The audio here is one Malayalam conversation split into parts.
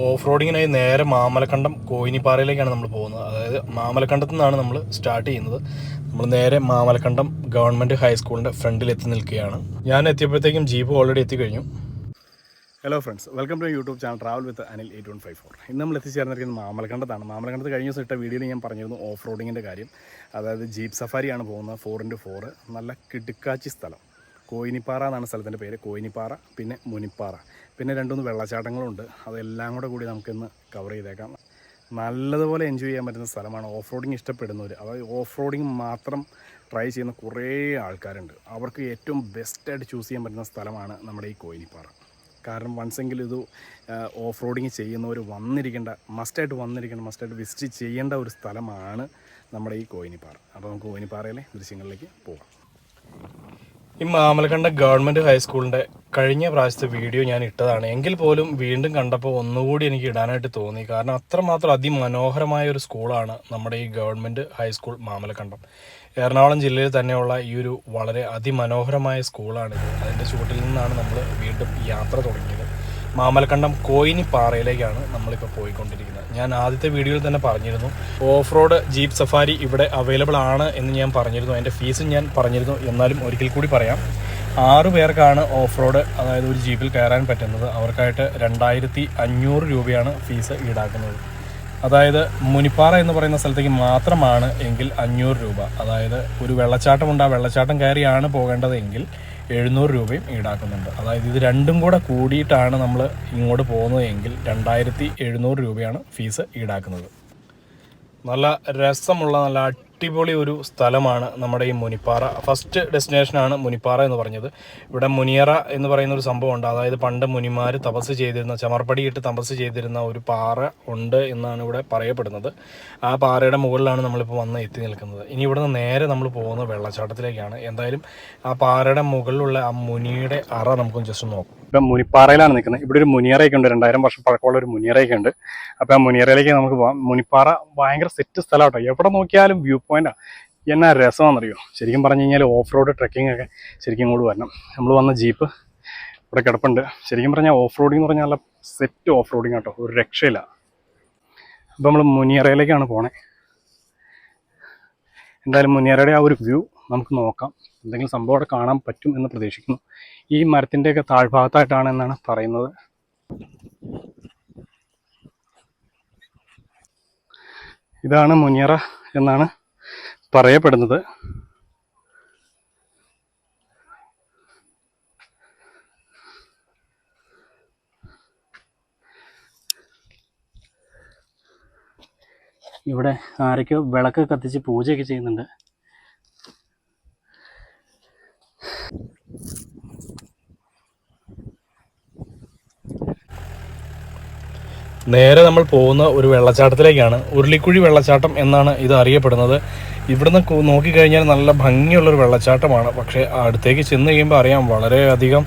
ഓഫ് റോഡിങ്ങിനായി നേരെ മാമലക്കണ്ടം കോയിനിപ്പാറയിലേക്കാണ് നമ്മൾ പോകുന്നത്. അതായത് മാമലക്കണ്ടത്തു നിന്നാണ് നമ്മൾ സ്റ്റാർട്ട് ചെയ്യുന്നത്. നമ്മൾ നേരെ മാമലക്കണ്ടം ഗവൺമെന്റ് ഹൈസ്കൂളിന്റെ ഫ്രണ്ടിൽ എത്തി നിൽക്കുകയാണ്. ഞാൻ എത്തിയപ്പോഴത്തേക്കും ജീപ്പ് ഓൾറെഡി എത്തിക്കഴിഞ്ഞു. Hello friends welcome to YouTube channel travel with Anil eight one five four ഇന്ന് നമ്മൾ എത്തിച്ചേർന്നിരിക്കുന്നത് മാമലക്കണ്ടത്താണ്. മാമലക്കണ്ടത്ത് കഴിഞ്ഞ ദിവസം ഇട്ട വീഡിയോയിൽ ഞാൻ പറഞ്ഞിരുന്നു ഓഫ് റോഡിങ്ങിന്റെ കാര്യം. അതായത് ജീപ്പ് സഫാരിയാണ് പോകുന്നത് ഫോർ ഇന്റു ഫോർ നല്ല കിടുക്കാച്ചി സ്ഥലം. കോയിനിപ്പാറ എന്നാണ് സ്ഥലത്തിന്റെ പേര്. കോയിനിപ്പാറ പിന്നെ മുനിപ്പാറ. പിന്നെ രണ്ടുമൂന്ന് വെള്ളച്ചാട്ടങ്ങളുണ്ട്. അതെല്ലാം കൂടെ കൂടി നമുക്കിന്ന് കവർ ചെയ്തേക്കാം. നല്ലതുപോലെ എൻജോയ് ചെയ്യാൻ പറ്റുന്ന സ്ഥലമാണ് ഓഫ് റോഡിങ് ഇഷ്ടപ്പെടുന്നവർ അതായത് ഓഫ് റോഡിങ് മാത്രം ട്രൈ ചെയ്യുന്ന കുറേ ആൾക്കാരുണ്ട്. അവർക്ക് ഏറ്റവും ബെസ്റ്റായിട്ട് ചൂസ് ചെയ്യാൻ പറ്റുന്ന സ്ഥലമാണ് നമ്മുടെ ഈ കോയിനിപ്പാറ കാരണം വൺസെങ്കിലും ഇത് ഓഫ് റോഡിങ് ചെയ്യുന്നവർ വന്നിരിക്കേണ്ട മസ്റ്റായിട്ട് വന്നിരിക്കേണ്ട മസ്റ്റായിട്ട് വിസിറ്റ് ചെയ്യേണ്ട ഒരു സ്ഥലമാണ് നമ്മുടെ ഈ കോയിനിപ്പാറ അപ്പോൾ നമുക്ക് കോയിനിപ്പാറയിലെ ദൃശ്യങ്ങളിലേക്ക് പോകാം ഈ മാമലക്കണ്ട ഗവൺമെന്റ് ഹൈസ്കൂളിന്റെ കഴിഞ്ഞ പ്രാവശ്യത്തെ വീഡിയോ ഞാൻ ഇട്ടതാണ്. എങ്കിൽ പോലും വീണ്ടും കണ്ടപ്പോൾ ഒന്നുകൂടി എനിക്ക് ഇടാനായിട്ട് തോന്നി. കാരണം അത്രമാത്രം അതിമനോഹരമായ ഒരു സ്കൂളാണ് നമ്മുടെ ഈ ഗവൺമെന്റ് ഹൈസ്കൂൾ മാമലക്കണ്ടം. എറണാകുളം ജില്ലയിൽ തന്നെയുള്ള ഈ ഒരു വളരെ അതിമനോഹരമായ സ്കൂളാണ് അതിന്റെ ചുവട്ടിൽ നിന്നാണ് നമ്മൾ വീണ്ടും യാത്ര തുടങ്ങിയത്. മാമലക്കണ്ടം കോയിനി പാറയിലേക്കാണ് നമ്മളിപ്പോൾ പോയിക്കൊണ്ടിരിക്കുന്നത്. ഞാൻ ആദ്യത്തെ വീഡിയോയിൽ തന്നെ പറഞ്ഞിരുന്നു. ഓഫ് റോഡ് ജീപ്പ് സഫാരി ഇവിടെ അവൈലബിൾ ആണ് എന്ന് ഞാൻ പറഞ്ഞിരുന്നു. അതിന്റെ ഫീസും ഞാൻ പറഞ്ഞിരുന്നു. എന്നാലും ഒരിക്കൽ കൂടി പറയാം. ആറ് പേർക്കാണ് ഓഫ് റോഡ് അതായത് ഒരു ജീപ്പിൽ കയറാൻ പറ്റുന്നത്. അവർക്കായിട്ട് രണ്ടായിരത്തി അഞ്ഞൂറ് രൂപയാണ് ഫീസ് ഈടാക്കുന്നത്. അതായത് മുനിപ്പാറ എന്ന് പറയുന്ന സ്ഥലത്തേക്ക് മാത്രമാണ് എങ്കിൽ അഞ്ഞൂറ് രൂപ. അതായത് ഒരു വെള്ളച്ചാട്ടമുണ്ട്. ആ വെള്ളച്ചാട്ടം കയറിയാണ് പോകേണ്ടതെങ്കിൽ എഴുന്നൂറ് രൂപയും ഈടാക്കുന്നുണ്ട്. അതായത് ഇത് രണ്ടും കൂടെ കൂടിയിട്ടാണ് നമ്മൾ ഇങ്ങോട്ട് പോകുന്നതെങ്കിൽ രണ്ടായിരത്തി എഴുന്നൂറ് രൂപയാണ് ഫീസ് ഈടാക്കുന്നത്. നല്ല രസമുള്ള നല്ല അടിപൊളി ഒരു സ്ഥലമാണ് നമ്മുടെ ഈ മുനിപ്പാറ. ഫസ്റ്റ് ഡെസ്റ്റിനേഷനാണ് മുനിപ്പാറ എന്ന് പറഞ്ഞത്. ഇവിടെ മുനിയറ എന്ന് പറയുന്ന ഒരു സംഭവമുണ്ട് അതായത് പണ്ട് മുനിമാർ തപസ് ചെയ്തിരുന്ന ചമർപ്പടിയിട്ട് തപസ് ചെയ്തിരുന്ന ഒരു പാറ ഉണ്ട് എന്നാണ് ഇവിടെ പറയപ്പെടുന്നത്. ആ പാറയുടെ മുകളിലാണ് നമ്മളിപ്പോൾ വന്ന് എത്തി നിൽക്കുന്നത്. ഇനി ഇവിടുന്ന് നേരെ നമ്മൾ പോകുന്നത് വെള്ളച്ചാട്ടത്തിലേക്കാണ്. എന്തായാലും ആ പാറയുടെ മുകളിലുള്ള ആ മുനിയുടെ അറ നമുക്കൊന്ന് ജസ്റ്റ് നോക്കാം. ഇപ്പം മുനിപ്പാറയിലാണ് നിൽക്കുന്നത്. ഇവിടെ ഒരു മുനിയറയൊക്കെ ഉണ്ട്. രണ്ടായിരം വർഷം പഴക്കമുള്ള ഒരു മുനിയറയൊക്കെ ഉണ്ട്. അപ്പോൾ ആ മുനിയറയിലേക്ക് നമുക്ക് പോകാം മുനിപ്പാറ ഭയങ്കര സെറ്റ് സ്ഥലം കേട്ടോ എവിടെ നോക്കിയാലും വ്യൂ പോയിന്റാണ് എന്നാ രസമാണെന്നറിയോ? ശരിക്കും പറഞ്ഞു കഴിഞ്ഞാൽ ഓഫ് റോഡ് ട്രക്കിംഗ് ഒക്കെ ശരിക്കും ഇങ്ങോട്ട് വരണം. നമ്മൾ വന്ന ജീപ്പ് ഇവിടെ കിടപ്പുണ്ട്. ശരിക്കും പറഞ്ഞാൽ ഓഫ് റോഡിംഗ് എന്ന് പറഞ്ഞാൽ സെറ്റ് ഓഫ് റോഡിങ് കേട്ടോ ഒരു രക്ഷയില്ല. അപ്പോൾ നമ്മൾ മുനിയറയിലേക്കാണ് പോണേ. എന്തായാലും മുനിയറയുടെ ആ ഒരു വ്യൂ നമുക്ക് നോക്കാം. എന്തെങ്കിലും സംഭവം അവിടെ കാണാൻ പറ്റും എന്ന് പ്രതീക്ഷിക്കുന്നു. ഈ മരത്തിന്റെയൊക്കെ താഴ്ഭാഗത്തായിട്ടാണ് എന്നാണ് പറയുന്നത്. ഇതാണ് മുനിയറ എന്നാണ് പറയപ്പെടുന്നത്. ഇവിടെ ആരൊക്കെയോ വിളക്ക് കത്തിച്ച് പൂജയൊക്കെ ചെയ്യുന്നുണ്ട്. നേരെ നമ്മൾ പോകുന്ന ഒരു വെള്ളച്ചാട്ടത്തിലേക്കാണ് ഉരുളിക്കുഴി വെള്ളച്ചാട്ടം എന്നാണ് ഇത് അറിയപ്പെടുന്നത്. ഇവിടുന്ന് നോക്കിക്കഴിഞ്ഞാൽ നല്ല ഭംഗിയുള്ളൊരു വെള്ളച്ചാട്ടമാണ്. പക്ഷേ അടുത്തേക്ക് ചെന്ന് കഴിയുമ്പോൾ അറിയാം വളരെയധികം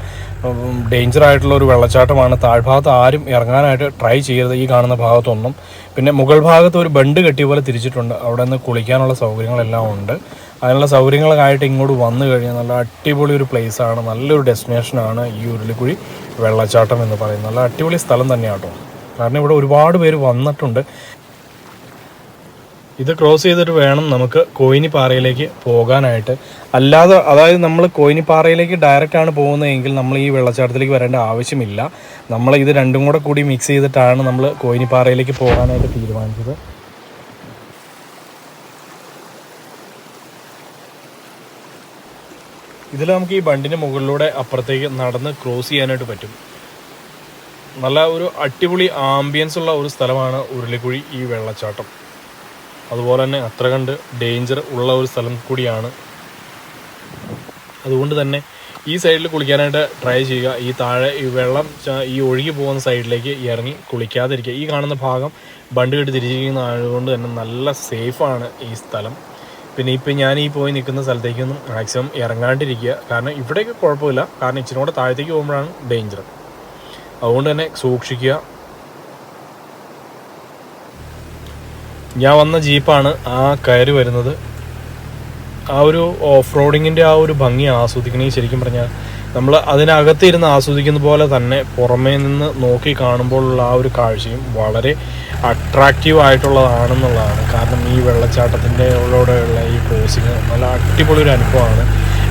ഡേഞ്ചർ ആയിട്ടുള്ള ഒരു വെള്ളച്ചാട്ടമാണ്. താഴ്ഭാഗത്ത് ആരും ഇറങ്ങാനായിട്ട് ട്രൈ ചെയ്യരുത് ഈ കാണുന്ന ഭാഗത്തൊന്നും. പിന്നെ മുകൾ ഭാഗത്ത് ഒരു ബണ്ട് കെട്ടിയ പോലെ തിരിച്ചിട്ടുണ്ട്. അവിടെ നിന്ന് കുളിക്കാനുള്ള സൗകര്യങ്ങളെല്ലാം ഉണ്ട്. അതിനുള്ള സൗകര്യങ്ങളായിട്ട് ഇങ്ങോട്ട് വന്നു കഴിഞ്ഞാൽ നല്ല അടിപൊളി ഒരു ആണ്. നല്ലൊരു ഡെസ്റ്റിനേഷനാണ് ഈ ഉരുളിക്കുഴി വെള്ളച്ചാട്ടം എന്ന് പറയുന്നത്. നല്ല അടിപൊളി സ്ഥലം തന്നെയാണ് കേട്ടോ. കാരണം ഇവിടെ ഒരുപാട് പേര് വന്നിട്ടുണ്ട്. ഇത് ക്രോസ് ചെയ്തിട്ട് വേണം നമുക്ക് കോയിനിപ്പാറയിലേക്ക് പോകാനായിട്ട്. അല്ലാതെ അതായത് നമ്മൾ കോയിനിപ്പാറയിലേക്ക് ഡയറക്റ്റ് ആണ് പോകുന്നതെങ്കിൽ നമ്മൾ ഈ വെള്ളച്ചാട്ടത്തിലേക്ക് വരേണ്ട ആവശ്യമില്ല. നമ്മൾ ഇത് രണ്ടും കൂടെ കൂടി മിക്സ് ചെയ്തിട്ടാണ് നമ്മൾ കോയിനിപ്പാറയിലേക്ക് പോകാനായിട്ട് തീരുമാനിച്ചത്. ഇതിൽ നമുക്ക് ഈ ബണ്ടിന് മുകളിലൂടെ അപ്പുറത്തേക്ക് നടന്ന് ക്രോസ് ചെയ്യാനായിട്ട് പറ്റും. നല്ല ഒരു അടിപൊളി ആംബിയൻസ് ഉള്ള ഒരു സ്ഥലമാണ് ഉരുളിക്കുഴി ഈ വെള്ളച്ചാട്ടം. അതുപോലെ തന്നെ അത്ര കണ്ട് ഡേഞ്ചർ ഉള്ള ഒരു സ്ഥലം കൂടിയാണ്. അതുകൊണ്ട് തന്നെ ഈ സൈഡിൽ കുളിക്കാനായിട്ട് ട്രൈ ചെയ്യുക. ഈ താഴെ ഈ വെള്ളം ഈ ഒഴുകി പോകുന്ന സൈഡിലേക്ക് ഇറങ്ങി കുളിക്കാതിരിക്കുക. ഈ കാണുന്ന ഭാഗം ബണ്ട് കെട്ടി തിരിച്ചിരിക്കുന്ന ആയതുകൊണ്ട് തന്നെ നല്ല സേഫാണ് ഈ സ്ഥലം. പിന്നെ ഇപ്പം ഞാൻ ഈ പോയി നിൽക്കുന്ന സ്ഥലത്തേക്കൊന്നും മാക്സിമം ഇറങ്ങാണ്ടിരിക്കുക. കാരണം ഇവിടേക്ക് കുഴപ്പമില്ല. കാരണം ഇച്ചിരി കൂടെ താഴത്തേക്ക് പോകുമ്പോഴാണ് ഡേഞ്ചർ അതുകൊണ്ട് തന്നെ സൂക്ഷിക്കുക. ഞാൻ വന്ന ജീപ്പാണ് ആ കയറി വരുന്നത്. ആ ഒരു ഓഫ് റോഡിങ്ങിന്റെ ആ ഒരു ഭംഗി ആസ്വദിക്കണമെങ്കിൽ ശരിക്കും പറഞ്ഞാൽ നമ്മൾ അതിനകത്ത് ഇരുന്ന് ആസ്വദിക്കുന്ന പോലെ തന്നെ പുറമേ നിന്ന് നോക്കി കാണുമ്പോഴുള്ള ആ ഒരു കാഴ്ചയും വളരെ അട്രാക്റ്റീവ് ആയിട്ടുള്ളതാണെന്നുള്ളതാണ്. കാരണം ഈ വെള്ളച്ചാട്ടത്തിന്റെ ഉള്ളോടെയുള്ള ഈ ക്രോസിങ് നല്ല അടിപൊളി ഒരു അനുഭവമാണ്.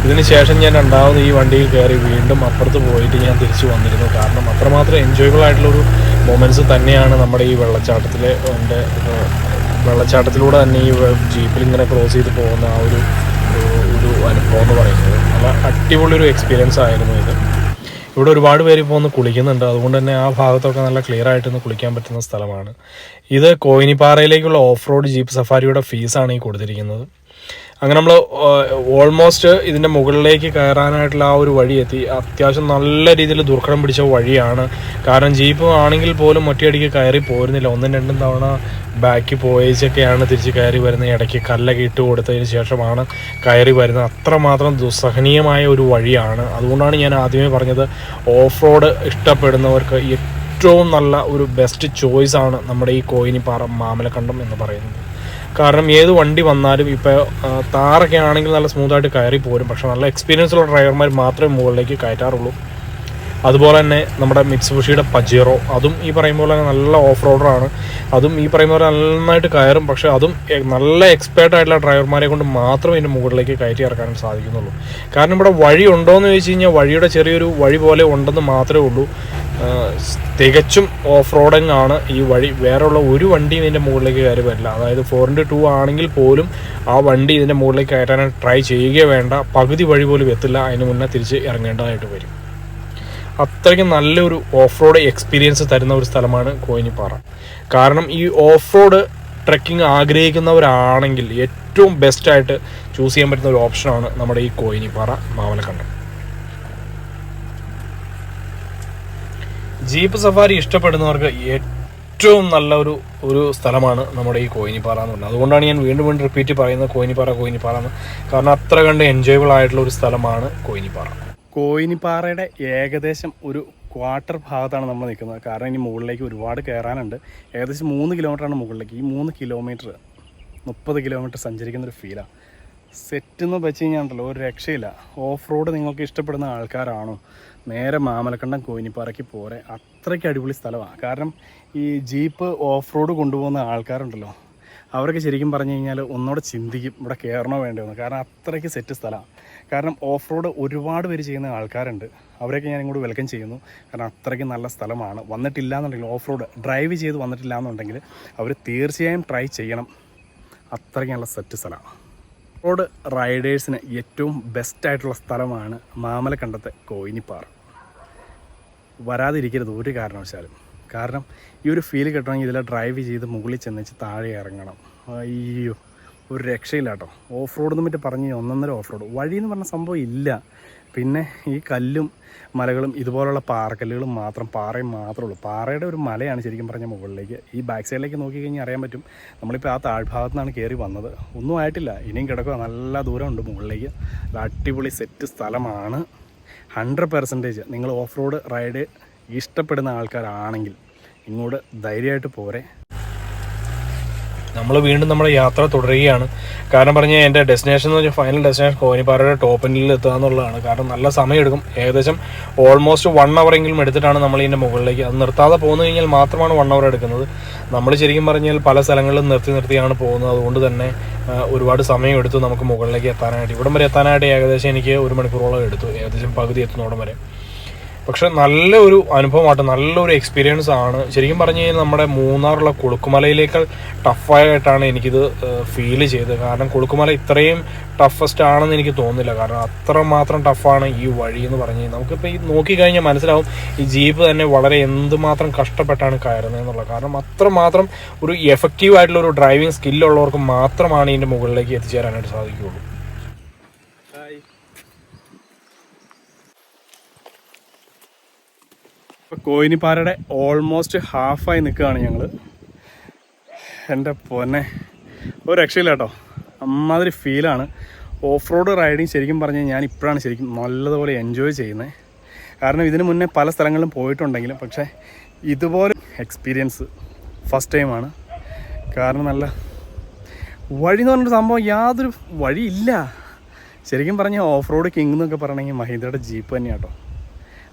ഇതിന് ശേഷം ഞാൻ രണ്ടാമത് ഈ വണ്ടിയിൽ കയറി വീണ്ടും അപ്പുറത്ത് പോയിട്ട് ഞാൻ തിരിച്ചു വന്നിരുന്നു. കാരണം അത്രമാത്രം എൻജോയബിൾ ആയിട്ടുള്ളൊരു മൊമെന്റ്സ് തന്നെയാണ് നമ്മുടെ ഈ വെള്ളച്ചാട്ടത്തിലെ എന്റെ വെള്ളച്ചാട്ടത്തിലൂടെ തന്നെ ഈ ജീപ്പിൽ ഇങ്ങനെ ക്രോസ് ചെയ്ത് പോകുന്ന ആ ഒരു ഒരു അനുഭവം എന്ന് പറയുന്നത്. നല്ല അടിപൊളി ഒരു എക്സ്പീരിയൻസ് ആയിരുന്നു ഇത്. ഇവിടെ ഒരുപാട് പേര് ഇപ്പോൾ ഒന്ന് കുളിക്കുന്നുണ്ട്. അതുകൊണ്ട് തന്നെ ആ ഭാഗത്തൊക്കെ നല്ല ക്ലിയർ ആയിട്ട് ഒന്ന് കുളിക്കാൻ പറ്റുന്ന സ്ഥലമാണ്. ഇത് കോയിനിപ്പാറയിലേക്കുള്ള ഓഫ് റോഡ് ജീപ്പ് സഫാരിയുടെ ഫീസാണ് ഈ കൊടുത്തിരിക്കുന്നത്. അങ്ങനെ നമ്മൾ ഓൾമോസ്റ്റ് ഇതിന്റെ മുകളിലേക്ക് കയറാനായിട്ടുള്ള ആ ഒരു വഴി എത്തി. അത്യാവശ്യം നല്ല രീതിയിൽ ദുർഘടം പിടിച്ച വഴിയാണ്. കാരണം ജീപ്പ് ആണെങ്കിൽ പോലും ഒറ്റയടിക്ക് കയറി പോരുന്നില്ല. ഒന്നും രണ്ടും തവണ ബാക്ക് പോയേച്ചൊക്കെയാണ് തിരിച്ച് കയറി വരുന്നത്. ഇടയ്ക്ക് കല്ലൊക്കെ ഇട്ട് കൊടുത്തതിന് ശേഷമാണ് കയറി വരുന്നത്. അത്രമാത്രം ദുസ്സഹനീയമായ ഒരു വഴിയാണ്. അതുകൊണ്ടാണ് ഞാൻ ആദ്യമേ പറഞ്ഞത് ഓഫ് റോഡ് ഇഷ്ടപ്പെടുന്നവർക്ക് ഏറ്റവും നല്ല ഒരു ബെസ്റ്റ് ചോയ്സാണ് നമ്മുടെ ഈ കോയിനിപ്പാറ മാമലക്കണ്ടം എന്ന് പറയുന്നത്. കാരണം ഏത് വണ്ടി വന്നാലും ഇപ്പോൾ താറൊക്കെ ആണെങ്കിൽ നല്ല സ്മൂത്തായിട്ട് കയറി പോരും. പക്ഷെ നല്ല എക്സ്പീരിയൻസ് ഉള്ള ഡ്രൈവർമാർ മാത്രമേ മുകളിലേക്ക് കയറ്റാറുള്ളൂ. അതുപോലെ തന്നെ നമ്മുടെ മിക്സ് ഫുഷിയുടെ പജീറോ അതും ഈ പറയുന്ന പോലെ നല്ല ഓഫ് റോഡറാണ് അതും ഈ പറയുന്ന പോലെ നന്നായിട്ട് കയറും. പക്ഷെ അതും നല്ല എക്സ്പേർട്ട് ആയിട്ടുള്ള ഡ്രൈവർമാരെ കൊണ്ട് മാത്രമേ ഇതിന്റെ മുകളിലേക്ക് കയറ്റി ഇറക്കാൻ സാധിക്കുന്നുള്ളൂ. കാരണം ഇവിടെ വഴി ഉണ്ടോയെന്ന് ചോദിച്ചു കഴിഞ്ഞാൽ വഴിയുടെ ചെറിയൊരു വഴി പോലെ ഉണ്ടെന്ന് മാത്രമേ ഉള്ളൂ. തികച്ചും ഓഫ് റോഡിങ് ആണ് ഈ വഴി. വേറെയുള്ള ഒരു വണ്ടിയും ഇതിന്റെ മുകളിലേക്ക് കയറി വരില്ല. അതായത് ഫോർ ഇന്റു ടു ആണെങ്കിൽ പോലും ആ വണ്ടി ഇതിന്റെ മുകളിലേക്ക് കയറ്റാനായിട്ട് ട്രൈ ചെയ്യുകയോ വേണ്ട. പകുതി വഴി പോലും എത്തില്ല. അതിന് മുന്നേ തിരിച്ച് ഇറങ്ങേണ്ടതായിട്ട് വരും. അത്രയ്ക്ക് നല്ലൊരു ഓഫ് റോഡ് എക്സ്പീരിയൻസ് തരുന്ന ഒരു സ്ഥലമാണ് കോയിനിപ്പാറ. കാരണം ഈ ഓഫ് റോഡ് ട്രെക്കിംഗ് ആഗ്രഹിക്കുന്നവരാണെങ്കിൽ ഏറ്റവും ബെസ്റ്റായിട്ട് ചൂസ് ചെയ്യാൻ പറ്റുന്ന ഒരു ഓപ്ഷനാണ് നമ്മുടെ ഈ കോയിനിപ്പാറ മാമലക്കണ്ടം ജീപ്പ് സഫാരി ഇഷ്ടപ്പെടുന്നവർക്ക് ഏറ്റവും നല്ല ഒരു ഒരു സ്ഥലമാണ് നമ്മുടെ ഈ കോയിനിപ്പാറ എന്ന് പറയുന്നത് അതുകൊണ്ടാണ് ഞാൻ വീണ്ടും വീണ്ടും റിപ്പീറ്റ് പറയുന്നത് കോയിനിപ്പാറ കോയിനിപ്പാറ എന്ന്. കാരണം അത്ര കണ്ട് എൻജോയബിൾ ആയിട്ടുള്ള ഒരു സ്ഥലമാണ് കോയിനിപ്പാറ. കോയിനിപ്പാറയുടെ ഏകദേശം ഒരു ക്വാർട്ടർ ഭാഗത്താണ് നമ്മൾ നിൽക്കുന്നത്. കാരണം ഇനി മുകളിലേക്ക് ഒരുപാട് കയറാനുണ്ട്. ഏകദേശം മൂന്ന് കിലോമീറ്ററാണ് മുകളിലേക്ക്. ഈ മൂന്ന് കിലോമീറ്റർ മുപ്പത് കിലോമീറ്റർ സഞ്ചരിക്കുന്ന ഒരു ഫീലാണ് സെറ്റ് എന്ന് വെച്ച് കഴിഞ്ഞാൽ ഉണ്ടല്ലോ ഒരു രക്ഷയില്ല. ഓഫ് റോഡ് നിങ്ങൾക്ക് ഇഷ്ടപ്പെടുന്ന ആൾക്കാരാണോ? നേരെ മാമലക്കണ്ടം കോയിനിപ്പാറയ്ക്ക് പോരെ. അത്രയ്ക്ക് അടിപൊളി സ്ഥലമാണ്. കാരണം ഈ ജീപ്പ് ഓഫ് റോഡ് കൊണ്ടുപോകുന്ന ആൾക്കാരുണ്ടല്ലോ അവരൊക്കെ ശരിക്കും പറഞ്ഞു കഴിഞ്ഞാൽ ഒന്നുകൂടെ ചിന്തിക്കും ഇവിടെ കയറണോ വേണ്ടോ എന്ന്. കാരണം അത്രയ്ക്ക് സെറ്റ് സ്ഥലമാണ്. കാരണം ഓഫ് റോഡ് ഒരുപാട് പേര് ചെയ്യുന്ന ആൾക്കാരുണ്ട്. അവരെയൊക്കെ ഞാൻ ഇങ്ങോട്ട് വെൽക്കം ചെയ്യുന്നു. കാരണം അത്രയ്ക്ക് നല്ല സ്ഥലമാണ്. വന്നിട്ടില്ല എന്നുണ്ടെങ്കിൽ ഓഫ് റോഡ് ഡ്രൈവ് ചെയ്ത് വന്നിട്ടില്ല എന്നുണ്ടെങ്കിൽ അവർ തീർച്ചയായും ട്രൈ ചെയ്യണം. അത്രയ്ക്ക് നല്ല സെറ്റ് സ്ഥലമാണ്. റോഡ് റൈഡേഴ്സിന് ഏറ്റവും ബെസ്റ്റായിട്ടുള്ള സ്ഥലമാണ് മാമലക്കണ്ടത്തെ കോയിനിപ്പാറ. വരാതിരിക്കരുത് ഒരു കാരണവശാലും. കാരണം ഈ ഒരു ഫീൽ കിട്ടണമെങ്കിൽ ഇതിലെ ഡ്രൈവ് ചെയ്ത് മുകളിൽ ചെന്നിച്ച് താഴെ ഇറങ്ങണം. അയ്യോ ഒരു രക്ഷയില്ല കേട്ടോ ഓഫ് റോഡ് എന്ന് മറ്റേ പറഞ്ഞ് ഒന്നൊന്നര ഓഫ് റോഡ് വഴി എന്ന് പറഞ്ഞ സംഭവം ഇല്ല. പിന്നെ ഈ കല്ലും മലകളും ഇതുപോലുള്ള പാറക്കല്ലുകളും മാത്രം പാറയും മാത്രമേ ഉള്ളൂ. പാറയുടെ ഒരു മലയാണ് ശരിക്കും പറഞ്ഞ മുകളിലേക്ക്. ഈ ബാക്ക് സൈഡിലേക്ക് നോക്കി കഴിഞ്ഞാൽ അറിയാൻ പറ്റും നമ്മളിപ്പോൾ ആ താഴ്ഭാഗത്തു നിന്നാണ് കയറി വന്നത്. ഒന്നും ആയിട്ടില്ല. ഇനിയും കിടക്കുക നല്ല ദൂരമുണ്ട് മുകളിലേക്ക്. അടിപൊളി സെറ്റ് സ്ഥലമാണ്. ഹൺഡ്രഡ് പെർസെന്റേജ് നിങ്ങൾ ഓഫ് റോഡ് റൈഡ് ഇഷ്ടപ്പെടുന്ന ആൾക്കാരാണെങ്കിൽ ഇങ്ങോട്ട് ധൈര്യമായിട്ട് പോരെ. നമ്മൾ വീണ്ടും നമ്മുടെ യാത്ര തുടരുകയാണ്. കാരണം പറഞ്ഞാൽ എന്റെ ഡെസ്റ്റിനേഷൻ എന്ന് പറഞ്ഞാൽ ഫൈനൽ ഡെസ്റ്റിനേഷൻ കോനിപ്പാറയുടെ ടോപ്പിനിൽ എത്തുക എന്നുള്ളതാണ്. കാരണം നല്ല സമയം എടുക്കും ഏകദേശം ഓൾമോസ്റ്റ് വൺ എങ്കിലും എടുത്തിട്ടാണ് നമ്മൾ ഇതിന്റെ മുകളിലേക്ക് അത് നിർത്താതെ പോകുന്നു കഴിഞ്ഞാൽ മാത്രമാണ് വൺ അവർ എടുക്കുന്നത്. നമ്മൾ ശരിക്കും പറഞ്ഞാൽ പല സ്ഥലങ്ങളിലും നിർത്തി നിർത്തിയാണ് പോകുന്നത്. അതുകൊണ്ട് തന്നെ ഒരുപാട് സമയം എടുത്തു നമുക്ക് മുകളിലേക്ക് എത്താനായിട്ട്. ഇവിടം വരെ എത്താനായിട്ട് ഏകദേശം എനിക്ക് ഒരു മണിക്കൂറോളം എടുത്തു. ഏകദേശം പകുതി എത്തുന്നോടം വരെ. പക്ഷെ നല്ല ഒരു അനുഭവമാട്ടോ നല്ലൊരു എക്സ്പീരിയൻസ് ആണ്. ശരിക്കും പറഞ്ഞു കഴിഞ്ഞാൽ നമ്മുടെ മൂന്നാറുള്ള കുളുക്കുമലയിലേക്കാൾ ടഫായിട്ടാണ് എനിക്കിത് ഫീൽ ചെയ്തത്. കാരണം കുളുക്കുമല ഇത്രയും ടഫസ്റ്റ് ആണെന്ന് എനിക്ക് തോന്നുന്നില്ല. കാരണം അത്രമാത്രം ടഫാണ് ഈ വഴി എന്ന് പറഞ്ഞു കഴിഞ്ഞാൽ. നമുക്കിപ്പോൾ ഈ നോക്കിക്കഴിഞ്ഞാൽ മനസ്സിലാവും ഈ ജീപ്പ് തന്നെ വളരെ എന്തുമാത്രം കഷ്ടപ്പെട്ടാണ് കയറുന്നത് എന്നുള്ളത്. കാരണം അത്രമാത്രം ഒരു എഫക്റ്റീവ് ആയിട്ടുള്ള ഒരു ഡ്രൈവിംഗ് സ്കില്ലുള്ളവർക്ക് മാത്രമാണ് ഇതിന്റെ മുകളിലേക്ക് എത്തിച്ചേരാനായിട്ട് സാധിക്കുകയുള്ളൂ. ഇപ്പോൾ കോയിനിപ്പാറയുടെ ഓൾമോസ്റ്റ് ഹാഫായി നിൽക്കുകയാണ് ഞങ്ങൾ എന്റെ പൊന്നെ. ഒരു രക്ഷയില്ല കേട്ടോ. അമ്മാതിരി ഫീലാണ് ഓഫ് റോഡ് റൈഡിങ് ശരിക്കും പറഞ്ഞാൽ ഞാൻ ഇപ്പോഴാണ് ശരിക്കും നല്ലതുപോലെ എൻജോയ് ചെയ്യുന്നത്. കാരണം ഇതിന് മുന്നേ പല സ്ഥലങ്ങളിലും പോയിട്ടുണ്ടെങ്കിലും പക്ഷേ ഇതുപോലെ എക്സ്പീരിയൻസ് ഫസ്റ്റ് ടൈമാണ് കാരണം നല്ല വഴി എന്ന് പറഞ്ഞൊരു സംഭവം യാതൊരു വഴിയില്ല. ശരിക്കും പറഞ്ഞാൽ ഓഫ് റോഡ് കിങ് എന്നൊക്കെ പറയണമെങ്കിൽ മഹീന്ദ്രയുടെ ജീപ്പ് തന്നെയാണ് കേട്ടോ.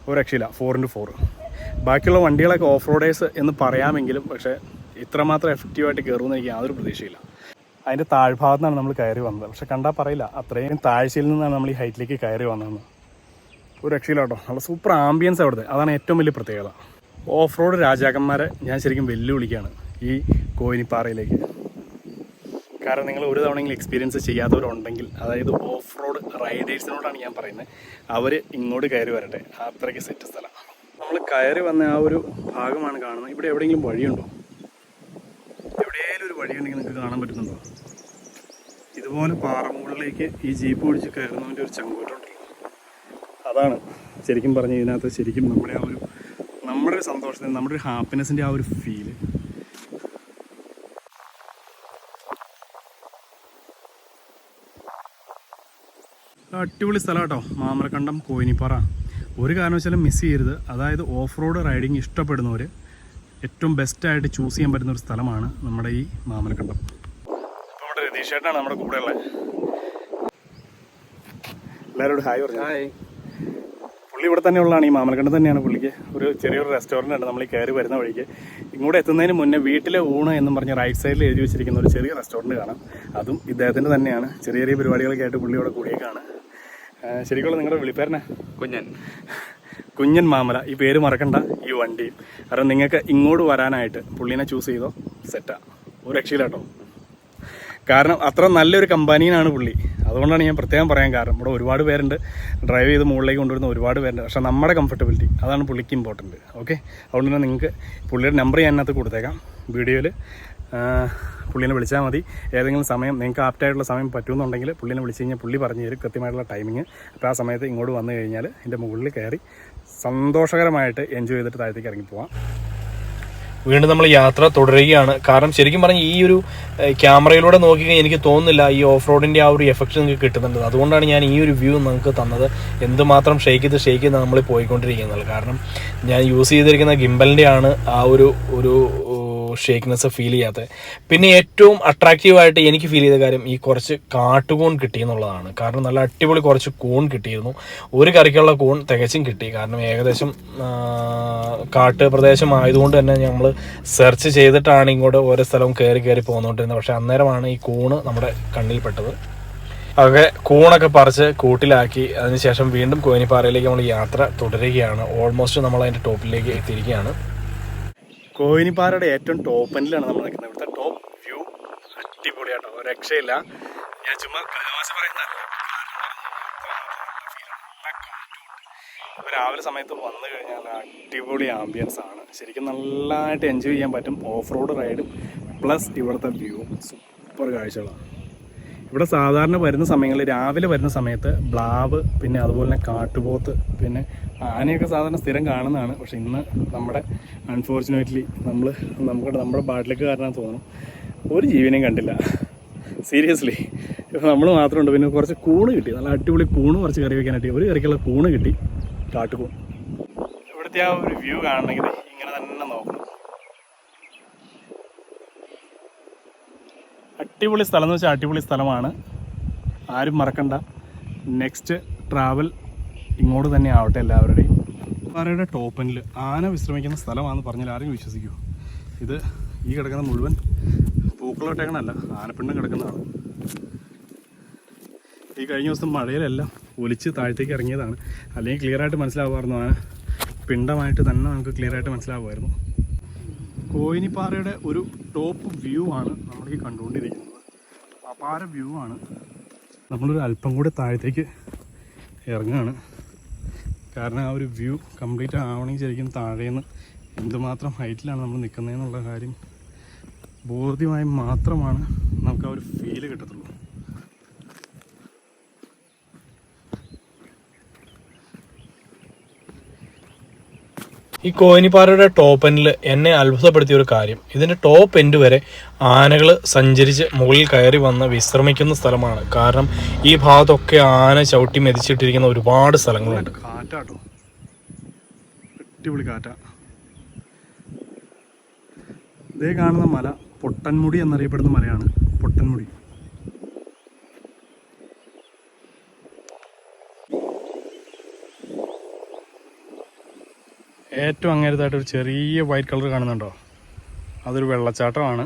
ഒരു രക്ഷയില്ല. ഫോർ ഇന്റു ഫോർ ബാക്കിയുള്ള വണ്ടികളൊക്കെ ഓഫ് റോഡേഴ്സ് എന്ന് പറയാമെങ്കിലും പക്ഷേ ഇത്രമാത്രം എഫക്റ്റീവായിട്ട് കയറുമെന്ന് എനിക്ക് യാതൊരു പ്രതീക്ഷയില്ല. അതിന്റെ താഴ്ഭാഗത്തു നിന്നാണ് നമ്മൾ കയറി വന്നത്. പക്ഷെ കണ്ടാൽ പറയില്ല അത്രയും താഴ്ചയിൽ നിന്നാണ് നമ്മൾ ഈ ഹൈറ്റിലേക്ക് കയറി വന്നതെന്ന് ഒരു രക്ഷയിലോട്ടോ നല്ല സൂപ്പർ ആംബിയൻസ് അവിടുത്തെ. അതാണ് ഏറ്റവും വലിയ പ്രത്യേകത. ഓഫ് റോഡ് രാജാക്കന്മാരെ ഞാൻ ശരിക്കും വെല്ലുവിളിക്കുകയാണ് ഈ കോയിനിപ്പാറയിലേക്ക്. കാരണം നിങ്ങൾ ഒരു തവണയെങ്കിലും എക്സ്പീരിയൻസ് ചെയ്യാത്തവരുണ്ടെങ്കിൽ അതായത് ഓഫ് റോഡ് റൈഡേഴ്സിനോടാണ് ഞാൻ പറയുന്നത് അവർ ഇങ്ങോട്ട് കയറി വരട്ടെ. അത്രയ്ക്ക് സെറ്റ് സ്ഥലം. നമ്മൾ കയറി വന്ന ആ ഒരു ഭാഗമാണ് കാണുന്നത്. ഇവിടെ എവിടെയെങ്കിലും വഴിയുണ്ടോ? എവിടെയെങ്കിലും ഒരു വഴിയുണ്ടെങ്കിൽ നിങ്ങൾക്ക് കാണാൻ പറ്റുന്നുണ്ടോ? ഇതുപോലെ പാറമുകളിലേക്ക് ഈ ജീപ്പ് ഓടിച്ച് കയറുന്നതിന്റെ ഒരു ചങ്കൂറ്റുണ്ടല്ലോ അതാണ് ശരിക്കും പറഞ്ഞ ഇതിനകത്ത് ശരിക്കും നമ്മുടെ ആ ഒരു നമ്മുടെ ഒരു സന്തോഷത്തിന് നമ്മുടെ ഒരു ഹാപ്പിനെസ്സിന്റെ ആ ഒരു ഫീൽ അടിപൊളി സ്ഥലം കേട്ടോ. മാമരക്കണ്ടം കോയിനിപ്പാറ. ഒരു കാരണവശാലും മിസ് ചെയ്യരുത്. അതായത് ഓഫ് റോഡ് റൈഡിങ് ഇഷ്ടപ്പെടുന്നവർ ഏറ്റവും ബെസ്റ്റായിട്ട് ചൂസ് ചെയ്യാൻ പറ്റുന്ന ഒരു സ്ഥലമാണ് നമ്മുടെ ഈ മാമലക്കണ്ടം നമ്മുടെ രതീഷ് ചേട്ടനാണ് നമ്മുടെ കൂടെ ഉള്ളത് എല്ലാവരോടും ഹായ് പറഞ്ഞു? ഹായ് പുള്ളി ഇവിടെ തന്നെ ഉള്ളതാണ് ഈ മാമലക്കണ്ടം തന്നെയാണ് പുള്ളിക്ക്. ഒരു ചെറിയൊരു റെസ്റ്റോറന്റ് ഉണ്ട് നമ്മൾ ഈ കയറി വരുന്ന വഴിക്ക്. ഇങ്ങോട്ട് എത്തുന്നതിന് മുന്നേ വീട്ടിലെ ഊണ് എന്നും പറഞ്ഞ് റൈറ്റ് സൈഡിൽ എഴുതി വെച്ചിരിക്കുന്ന ഒരു ചെറിയ റെസ്റ്റോറന്റ് കാണാം. അതും ഇദ്ദേഹത്തിന്റെ തന്നെയാണ്. ചെറിയ ചെറിയ പരിപാടികളൊക്കെ ആയിട്ട് പുള്ളി ഇവിടെ കൂടിയേക്കാണ്. ശരിക്കുള്ള നിങ്ങളുടെ വിളിപ്പേരനെ കുഞ്ഞൻ. കുഞ്ഞൻ മാമല. ഈ പേര് മറക്കണ്ട ഈ വണ്ടി. കാരണം നിങ്ങൾക്ക് ഇങ്ങോട്ട് വരാനായിട്ട് പുള്ളീനെ ചൂസ് ചെയ്തോ? സെറ്റാ ഒരു രക്ഷയിലാട്ടോ കാരണം അത്ര നല്ലൊരു കമ്പനിയാണ് പുള്ളി. അതുകൊണ്ടാണ് ഞാൻ പ്രത്യേകം പറയാൻ കാരണം. ഇവിടെ ഒരുപാട് പേരുണ്ട്. ഡ്രൈവ് ചെയ്ത് മുകളിലേക്ക് കൊണ്ടുവരുന്ന ഒരുപാട് പേരുണ്ട്. പക്ഷേ നമ്മുടെ കംഫർട്ടബിലിറ്റി അതാണ് പുള്ളിക്ക് ഇമ്പോർട്ടന്റ് ഓക്കെ അതുകൊണ്ട് തന്നെ നിങ്ങൾക്ക് പുള്ളിയുടെ നമ്പർ ഞാൻ അതിനകത്ത് കൊടുത്തേക്കാം. വീഡിയോയിൽ പുള്ളീനെ വിളിച്ചാൽ മതി. ഏതെങ്കിലും സമയം നിങ്ങൾക്ക് ആപ്റ്റായിട്ടുള്ള സമയം പറ്റുമെന്നുണ്ടെങ്കിൽ പുള്ളീനെ വിളിച്ച് കഴിഞ്ഞാൽ പുള്ളി പറഞ്ഞു തരും കൃത്യമായിട്ടുള്ള ടൈമിങ് അപ്പോൾ ആ സമയത്ത് ഇങ്ങോട്ട് വന്നു കഴിഞ്ഞാൽ എന്റെ മുകളിൽ കയറി സന്തോഷകരമായിട്ട് എൻജോയ് ചെയ്തിട്ട് താഴത്തേക്ക് ഇറങ്ങി പോവാം. വീണ്ടും നമ്മൾ യാത്ര തുടരുകയാണ്. കാരണം ശരിക്കും പറഞ്ഞാൽ ഈ ഒരു ക്യാമറയിലൂടെ നോക്കിക്കഴിഞ്ഞാൽ എനിക്ക് തോന്നുന്നില്ല ഈ ഓഫ് റോഡിന്റെ ആ ഒരു എഫക്റ്റ് നിങ്ങൾക്ക് കിട്ടുന്നുണ്ട്. അതുകൊണ്ടാണ് ഞാൻ ഈ ഒരു വ്യൂ നിങ്ങൾക്ക് തന്നത്. എന്തുമാത്രം ഷേക്ക് ചെയ്ത് ഷേക്ക് ചെയ്ത് നമ്മൾ പോയിക്കൊണ്ടിരിക്കുന്നത്. കാരണം ഞാൻ യൂസ് ചെയ്തിരിക്കുന്ന ഗിംബലിന്റെ ആണ് ആ ഒരു ഒരു ഷേക്ക്നെസ് ഫീൽ ചെയ്യാത്തത്. പിന്നെ ഏറ്റവും അട്രാക്റ്റീവ് ആയിട്ട് എനിക്ക് ഫീൽ ചെയ്ത കാര്യം ഈ കുറച്ച് കാട്ടുകൂൺ കിട്ടി എന്നുള്ളതാണ്. കാരണം നല്ല അടിപൊളി കുറച്ച് കൂൺ കിട്ടിയിരുന്നു. ഒരു കറിക്കുള്ള കൂൺ തികച്ചും കിട്ടി. കാരണം ഏകദേശം കാട്ട് പ്രദേശം ആയതുകൊണ്ട് തന്നെ നമ്മൾ സെർച്ച് ചെയ്തിട്ടാണ് ഇങ്ങോട്ട് ഓരോ സ്ഥലവും കയറി കയറി പോന്നുകൊണ്ടിരുന്നത് പക്ഷേ അന്നേരമാണ് ഈ കൂണ് നമ്മുടെ കണ്ണിൽപ്പെട്ടത് അതൊക്കെ കൂണൊക്കെ പറിച്ച് കൂട്ടിലാക്കി. അതിനുശേഷം വീണ്ടും കോയിനിപ്പാറയിലേക്ക് നമ്മൾ യാത്ര തുടരുകയാണ്. ഓൾമോസ്റ്റ് നമ്മൾ അതിന്റെ ടോപ്പിലേക്ക് എത്തിയിരിക്കുകയാണ്. കോയിനിപ്പാറയുടെ ഏറ്റവും ടോപ്പ് നമ്മൾ നിൽക്കുന്നത്. ഇവിടുത്തെ ടോപ്പ് വ്യൂ അടിപൊളിയാട്ടോ. ഒരു രക്ഷയില്ല. ഞാൻ ചുമ്മാ തമാശ പറയുന്നതല്ല രാവിലെ സമയത്ത് വന്നു കഴിഞ്ഞാൽ അടിപൊളി ആംബിയൻസ് ആണ്. ശരിക്കും നല്ലതായിട്ട് എൻജോയ് ചെയ്യാൻ പറ്റും. ഓഫ് റോഡ് റൈഡും പ്ലസ് ഇവിടുത്തെ വ്യൂ സൂപ്പർ കാഴ്ചകളാണ്. ഇവിടെ സാധാരണ വരുന്ന സമയങ്ങളിൽ രാവിലെ വരുന്ന സമയത്ത് ബ്ലാവ് പിന്നെ അതുപോലെ തന്നെ കാട്ടുപോത്ത് പിന്നെ ആനയൊക്കെ സാധാരണ സ്ഥിരം കാണുന്നതാണ്. പക്ഷെ ഇന്ന് നമ്മുടെ അൺഫോർച്ചുനേറ്റ്ലി നമ്മൾ നമുക്ക് നമ്മുടെ പാട്ടിലേക്ക് കാരണം തോന്നുന്നു. ഒരു ജീവനെയും കണ്ടില്ല. സീരിയസ്ലി നമ്മൾ മാത്രമുണ്ട്. പിന്നെ കുറച്ച് കൂണ് കിട്ടി. നല്ല അടിപൊളി കൂണ് കുറച്ച് കറി വെക്കാനായിട്ട് ഒരു കറിക്കുള്ള കൂണ് കിട്ടി. കാട്ടുകൂൺ. ഇവിടുത്തെ ആ ഒരു വ്യൂ കാണണമെങ്കിൽ ഇങ്ങനെ തന്നെ നോക്കണം. അടിപൊളി സ്ഥലം എന്ന് വെച്ചാൽ അടിപൊളി സ്ഥലമാണ്. ആരും മറക്കണ്ട. നെക്സ്റ്റ് ട്രാവൽ ഇങ്ങോട്ട് തന്നെ ആവട്ടെ എല്ലാവരുടെയും. പാറയുടെ ടോപ്പനിൽ ആന വിശ്രമിക്കുന്ന സ്ഥലമാണെന്ന് പറഞ്ഞാൽ ആരും വിശ്വസിക്കൂ. ഇത് ഈ കിടക്കുന്ന മുഴുവൻ പൂക്കളോട്ടേക്കണല്ല ആനപ്പിണ്ണം കിടക്കുന്നതാണ്. ഈ കഴിഞ്ഞ ദിവസം മഴയിലെല്ലാം ഒലിച്ച് താഴത്തേക്ക് ഇറങ്ങിയതാണ്. അല്ലെങ്കിൽ ക്ലിയർ ആയിട്ട് മനസ്സിലാവുമായിരുന്നു ആന. പിണ്ടമായിട്ട് തന്നെ നമുക്ക് ക്ലിയർ ആയിട്ട് മനസ്സിലാവുമായിരുന്നു. കോയിനിപ്പാറയുടെ ഒരു ടോപ്പ് വ്യൂ ആണ് നമ്മൾ ഈ കണ്ടുകൊണ്ടിരിക്കുന്നത്. അപാര വ്യൂ ആണ്. നമ്മളൊരു അല്പം കൂടി താഴത്തേക്ക് ഇറങ്ങുകയാണ് കാരണം ആ ഒരു വ്യൂ കംപ്ലീറ്റ് ആവണമെങ്കിൽ ശരിക്കും താഴേന്ന് എന്തുമാത്രം ഹൈറ്റിലാണ് നമ്മൾ നിൽക്കുന്നതെന്നുള്ള കാര്യം ബോധ്യമായി മാത്രമാണ് നമുക്ക് ആ ഒരു ഫീൽ കിട്ടത്തുള്ളൂ. ഈ കോയിനിപ്പാറയുടെ ടോപ്പ് എൻഡിൽ എന്നെ അത്ഭുതപ്പെടുത്തിയ ഒരു കാര്യം. ഇതിന്റെ ടോപ്പ് എൻഡ് വരെ ആനകൾ സഞ്ചരിച്ച് മുകളിൽ കയറി വന്ന് വിശ്രമിക്കുന്ന സ്ഥലമാണ്. കാരണം ഈ ഭാഗത്തൊക്കെ ആന ചവിട്ടി മെതിച്ചിട്ടിരിക്കുന്ന ഒരുപാട് സ്ഥലങ്ങളുണ്ട്. കാറ്റാട്ടോ. കാറ്റാ. ഇതേ കാണുന്ന മല പൊട്ടൻമുടി എന്നറിയപ്പെടുന്ന മലയാണ് പൊട്ടൻമുടി. ഏറ്റവും അങ്ങേരത്തായിട്ട് ഒരു ചെറിയ വൈറ്റ് കളർ കാണുന്നുണ്ടോ? അതൊരു വെള്ളച്ചാട്ടമാണ്.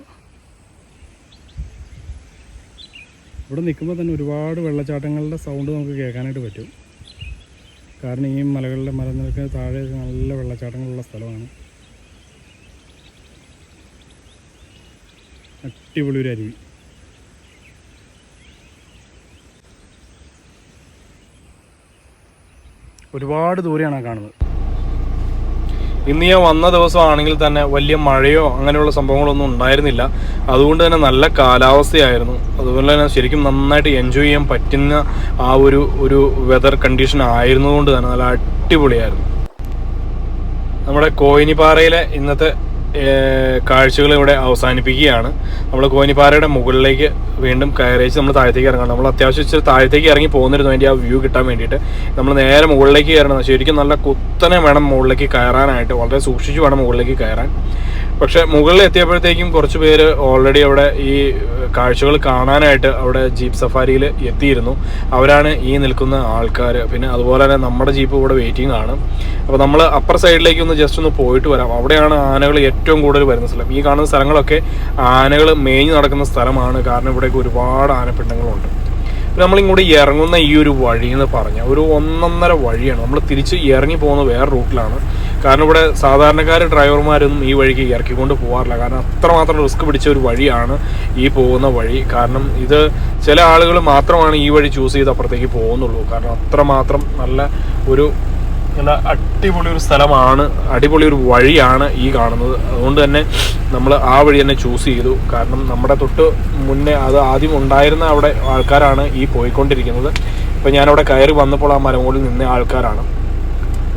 ഇവിടെ നിൽക്കുമ്പോൾ തന്നെ ഒരുപാട് വെള്ളച്ചാട്ടങ്ങളുടെ സൗണ്ട് നമുക്ക് കേൾക്കാനായിട്ട് പറ്റും. കാരണം ഈ മലകളുടെ മലനിരക്ക് താഴെ നല്ല വെള്ളച്ചാട്ടങ്ങളുള്ള സ്ഥലമാണ്. അടിപൊളി ഒരു അരുവി. ഒരുപാട് ദൂരെയാണ് കാണുന്നത്. ഇന്ന് ഞാൻ വന്ന ദിവസമാണെങ്കിൽ തന്നെ വലിയ മഴയോ അങ്ങനെയുള്ള സംഭവങ്ങളൊന്നും ഉണ്ടായിരുന്നില്ല. അതുകൊണ്ട് തന്നെ നല്ല കാലാവസ്ഥയായിരുന്നു. അതുപോലെ തന്നെ ശരിക്കും നന്നായിട്ട് എൻജോയ് ചെയ്യാൻ പറ്റുന്ന ആ ഒരു ഒരു വെതർ കണ്ടീഷൻ ആയിരുന്നതുകൊണ്ട് തന്നെ നല്ല അടിപൊളിയായിരുന്നു. നമ്മുടെ കോയിനിപ്പാറയിലെ ഇന്നത്തെ കാഴ്ചകൾ ഇവിടെ അവസാനിപ്പിക്കുകയാണ്. നമ്മൾ കോയിനിപ്പാറയുടെ മുകളിലേക്ക് വീണ്ടും കയറിച്ച് നമ്മൾ താഴത്തേക്ക് ഇറങ്ങണം. നമ്മൾ അത്യാവശ്യം ഇച്ചിരി താഴത്തേക്ക് ഇറങ്ങി പോകുന്നിരുന്നു അതിന്റെ ആ വ്യൂ കിട്ടാൻ വേണ്ടിയിട്ട് നമ്മൾ നേരെ മുകളിലേക്ക് കയറണം. ശരിക്കും നല്ല കുത്തനെ വേണം മുകളിലേക്ക് കയറാനായിട്ട്. വളരെ സൂക്ഷിച്ചു വേണം മുകളിലേക്ക് കയറാൻ. പക്ഷെ മുകളിൽ എത്തിയപ്പോഴത്തേക്കും കുറച്ച് പേര് ഓൾറെഡി അവിടെ ഈ കാഴ്ചകൾ കാണാനായിട്ട് അവിടെ ജീപ്പ് സഫാരിയിൽ എത്തിയിരുന്നു. അവരാണ് ഈ നിൽക്കുന്ന ആൾക്കാർ പിന്നെ അതുപോലെ തന്നെ നമ്മുടെ ജീപ്പ് ഇവിടെ വെയിറ്റിംഗ് ആണ്. അപ്പോൾ നമ്മൾ അപ്പർ സൈഡിലേക്ക് ഒന്ന് ജസ്റ്റ് ഒന്ന് പോയിട്ട് വരാം. അവിടെയാണ് ആനകൾ ഏറ്റവും കൂടുതൽ വരുന്ന സ്ഥലം. ഈ കാണുന്ന സ്ഥലങ്ങളൊക്കെ ആനകൾ മേഞ്ഞ് നടക്കുന്ന സ്ഥലമാണ്. കാരണം ഇവിടേക്ക് ഒരുപാട് ആനപ്പിണ്ടങ്ങളുണ്ട് നമ്മളിങ്ങോട്ട് ഇറങ്ങുന്ന ഈ ഒരു വഴി എന്ന് പറഞ്ഞാൽ ഒരു ഒന്നൊന്നര വഴിയാണ്. നമ്മൾ തിരിച്ച് ഇറങ്ങി പോകുന്ന വേറെ റൂട്ടിലാണ്. കാരണം ഇവിടെ സാധാരണക്കാർ ഡ്രൈവർമാരൊന്നും ഈ വഴിക്ക് ഇറക്കിക്കൊണ്ട് പോകാറില്ല കാരണം അത്രമാത്രം റിസ്ക് പിടിച്ച ഒരു വഴിയാണ് ഈ പോകുന്ന വഴി. കാരണം ഇത് ചില ആളുകൾ മാത്രമാണ് ഈ വഴി ചൂസ് ചെയ്ത് അപ്പുറത്തേക്ക് പോകുന്നുള്ളൂ. കാരണം അത്രമാത്രം നല്ല ഒരു നല്ല അടിപൊളി ഒരു സ്ഥലമാണ് അടിപൊളി ഒരു വഴിയാണ് ഈ കാണുന്നത്. അതുകൊണ്ട് തന്നെ നമ്മൾ ആ വഴി തന്നെ ചൂസ് ചെയ്തു. കാരണം നമ്മുടെ തൊട്ട് മുന്നേ അത് ആദ്യം ഉണ്ടായിരുന്ന അവിടെ ആൾക്കാരാണ് ഈ പോയിക്കൊണ്ടിരിക്കുന്നത്. ഇപ്പം ഞാനവിടെ കയറി വന്നപ്പോൾ ആ മരമോളിൽ നിന്ന ആൾക്കാരാണ്.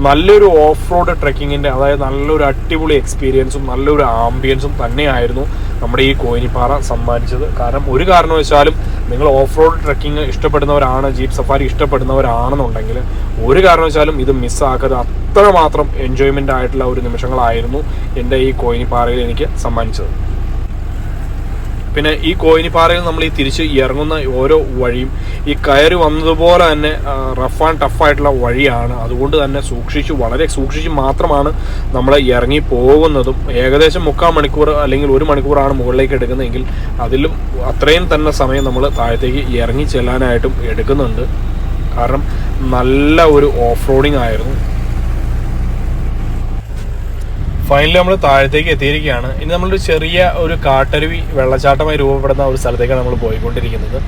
നല്ലൊരു ഓഫ് റോഡ് ട്രെക്കിങ്ങിന്റെ അതായത് നല്ലൊരു അടിപൊളി എക്സ്പീരിയൻസും നല്ലൊരു ആംബിയൻസും തന്നെയായിരുന്നു നമ്മുടെ ഈ കോയിനിപ്പാറ സമ്മാനിച്ചത്. കാരണം ഒരു കാരണവശാലും നിങ്ങൾ ഓഫ് റോഡ് ട്രെക്കിംഗ് ഇഷ്ടപ്പെടുന്നവരാണ് ജീപ്പ് സഫാരി ഇഷ്ടപ്പെടുന്നവരാണെന്നുണ്ടെങ്കിൽ ഒരു കാരണവശാലും ഇത് മിസ്സാക്കാതെ അത്രമാത്രം എൻജോയ്മെന്റ് ആയിട്ടുള്ള ഒരു നിമിഷങ്ങളായിരുന്നു എന്റെ ഈ കോയിനിപ്പാറയിൽ എനിക്ക് സമ്മാനിച്ചത്. പിന്നെ ഈ കോയിനിപ്പാറയിൽ നമ്മൾ ഈ തിരിച്ച് ഇറങ്ങുന്ന ഓരോ വഴിയും ഈ കയറി വന്നതുപോലെ തന്നെ റഫ് ആൻഡ് ടഫായിട്ടുള്ള വഴിയാണ്. അതുകൊണ്ട് തന്നെ സൂക്ഷിച്ച് വളരെ സൂക്ഷിച്ച് മാത്രമാണ് നമ്മൾ ഇറങ്ങി പോകുന്നതും. ഏകദേശം മുക്കാൽ മണിക്കൂർ അല്ലെങ്കിൽ ഒരു മണിക്കൂറാണ് മുകളിലേക്ക് എടുക്കുന്നതെങ്കിൽ അതിലും അത്രയും തന്നെ സമയം നമ്മൾ താഴത്തേക്ക് ഇറങ്ങി ചെല്ലാനായിട്ടും എടുക്കുന്നുണ്ട്. കാരണം നല്ല ഒരു ഓഫ് റോഡിങ് ആയിരുന്നു. ഫൈനലി നമ്മൾ താഴത്തേക്ക് എത്തിയിരിക്കുകയാണ്. ഇനി നമ്മളൊരു ചെറിയ ഒരു കാട്ടരുവി വെള്ളച്ചാട്ടമായി രൂപപ്പെടുന്ന ഒരു സ്ഥലത്തേക്കാണ് നമ്മൾ പോയിക്കൊണ്ടിരിക്കുന്നത്.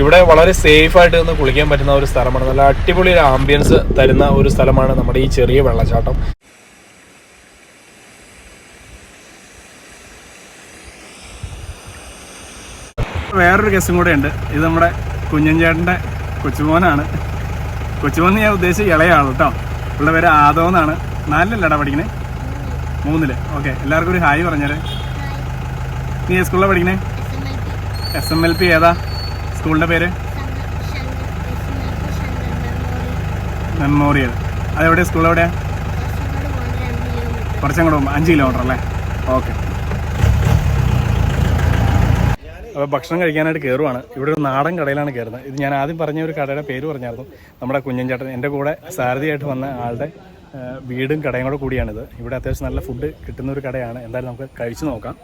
ഇവിടെ വളരെ സേഫ് ആയിട്ട് നിന്ന് കുളിക്കാൻ പറ്റുന്ന ഒരു സ്ഥലമാണ്. നല്ല അടിപൊളി ഒരു ആംബിയൻസ് തരുന്ന ഒരു സ്ഥലമാണ് നമ്മുടെ ഈ ചെറിയ വെള്ളച്ചാട്ടം. വേറൊരു കേസും കൂടെ ഉണ്ട്. ഇത് നമ്മുടെ കുഞ്ഞൻ ചേട്ടന്റെ കൊച്ചുമോനാണ്. കൊച്ചുമോൻ ഞാൻ ഉദ്ദേശിച്ച ഇളയാണ് കേട്ടോ. ഉള്ള പേര് ആദോ എന്നാണ്. പഠിക്കണേ. മൂന്നിൽ. ഓക്കെ എല്ലാവർക്കും ഒരു ഹായ് പറഞ്ഞേരെ. നീ ഏത് സ്കൂളിലാണ് പഠിക്കണേ? എസ് എം എൽ പി ഏതാ? സ്കൂളിന്റെ പേര്? മെമ്മോറിയൽ അതെവിടെ സ്കൂൾ എവിടെയാ കുറച്ചങ്ങോട്ട് പോകുമ്പോൾ അഞ്ച് കിലോമീറ്റർ അല്ലേ? ഓക്കെ. അപ്പോൾ ഭക്ഷണം കഴിക്കാനായിട്ട് കയറുവാണ് ഇവിടെ ഒരു നാടൻ കടയിലാണ് കയറുന്നത്. ഇത് ഞാൻ ആദ്യം പറഞ്ഞ ഒരു കടയുടെ പേര് പറഞ്ഞായിരുന്നു. നമ്മുടെ കുഞ്ഞൻചേട്ടൻ എന്റെ കൂടെ സാരഥിയായിട്ട് വന്ന ആളുടെ വീടും കടയും കൂടെ കൂടിയാണിത്. ഇവിടെ അത്യാവശ്യം നല്ല ഫുഡ് കിട്ടുന്ന ഒരു കടയാണ്. എന്തായാലും നമുക്ക് കഴിച്ചു നോക്കാം.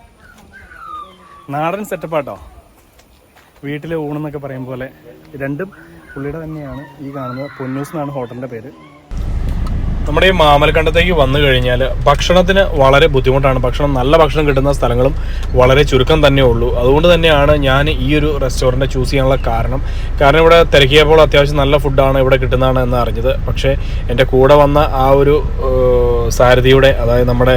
നാടൻ സെറ്റപ്പാട്ടോ. വീട്ടിലെ ഊണെന്നൊക്കെ പറയും പോലെ രണ്ടും പുള്ളിയുടെ തന്നെയാണ് ഈ കാണുന്നത്. പൊന്നൂസ് എന്നാണ് ഹോട്ടലിന്റെ പേര്. നമ്മുടെ ഈ മാമലക്കണ്ടത്തേക്ക് വന്നു കഴിഞ്ഞാൽ ഭക്ഷണത്തിന് വളരെ ബുദ്ധിമുട്ടാണ്. ഭക്ഷണം നല്ല ഭക്ഷണം കിട്ടുന്ന സ്ഥലങ്ങളും വളരെ ചുരുക്കം തന്നെ ഉള്ളൂ. അതുകൊണ്ട് തന്നെയാണ് ഞാൻ ഈ ഒരു റെസ്റ്റോറന്റ് ചൂസ് ചെയ്യാനുള്ള കാരണം. കാരണം ഇവിടെ തിരക്കിയപ്പോൾ അത്യാവശ്യം നല്ല ഫുഡാണ് ഇവിടെ കിട്ടുന്നതാണ് എന്ന് അറിഞ്ഞത്. പക്ഷേ എന്റെ കൂടെ വന്ന ആ ഒരു സാരഥിയുടെ അതായത് നമ്മുടെ